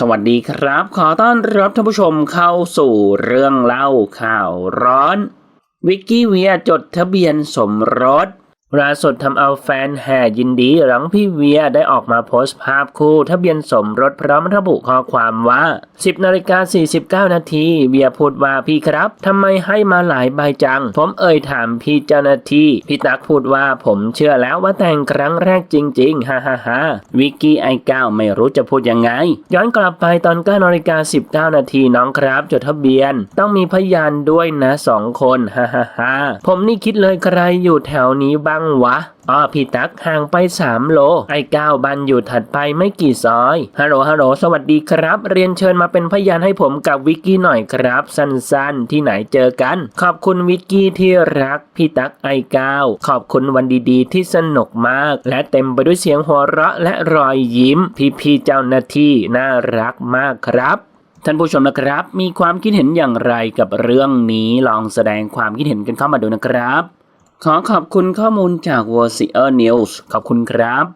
สวัสดีครับ ขอต้อนรับท่านผู้ชมเข้าสู่เรื่องเล่าข่าวร้อน วิกกี้เวียจดทะเบียนสมรส ล่าสุดทำเอาแฟนแห่ยินดีหลังพี่เวียได้ออกมาโพสต์ภาพคู่ทะเบียนสมรสพร้อมระบุข้อความว่า 10นาฬิกา49 นาทีเวียพูดว่าพี่ครับทำไมให้มาหลายใบจัง ผมเอ่ยถามพี่เจ้าหน้าที่พี่ตักพูดว่าผมเชื่อแล้วว่าแต่งครั้งแรกจริงๆฮ่าฮ่าฮ่าวิกกี้ไอเก้าไม่รู้จะพูดยังไง ย้อนกลับไปตอน9นาฬิกา19 นาทีน้องครับ จดทะเบียน ต้องมีพยานด้วยนะสองคนฮ่าฮ่าฮ่าผมนี่คิดเลยใครอยู่แถวนี้บ้างวะอ้อพี่ตักห่างไป3โล ไอ้ก้าวบันอยู่ถัดไปไม่กี่ซอยฮัลโหลฮัลโหลสวัสดีครับ เรียนเชิญมาเป็นพยานให้ผมกับวิกกี้หน่อยครับ สั้นๆ ที่ไหนเจอกัน ขอบคุณวิกกี้ที่รักพี่ตักไอ้ก้าวขอบคุณวันดีๆ ที่สนุกมาก และเต็มไปด้วยเสียงหัวเราะและรอยยิ้ม พี่ๆเจ้าหน้าที่น่ารักมากครับท่านผู้ชมนะครับ มีความคิดเห็นอย่างไรกับเรื่องนี้ลองแสดงความคิดเห็นกันเข้ามาดูนะครับ ขอขอบคุณข้อมูลจาก w o r c i e r News ขอบคุณครับ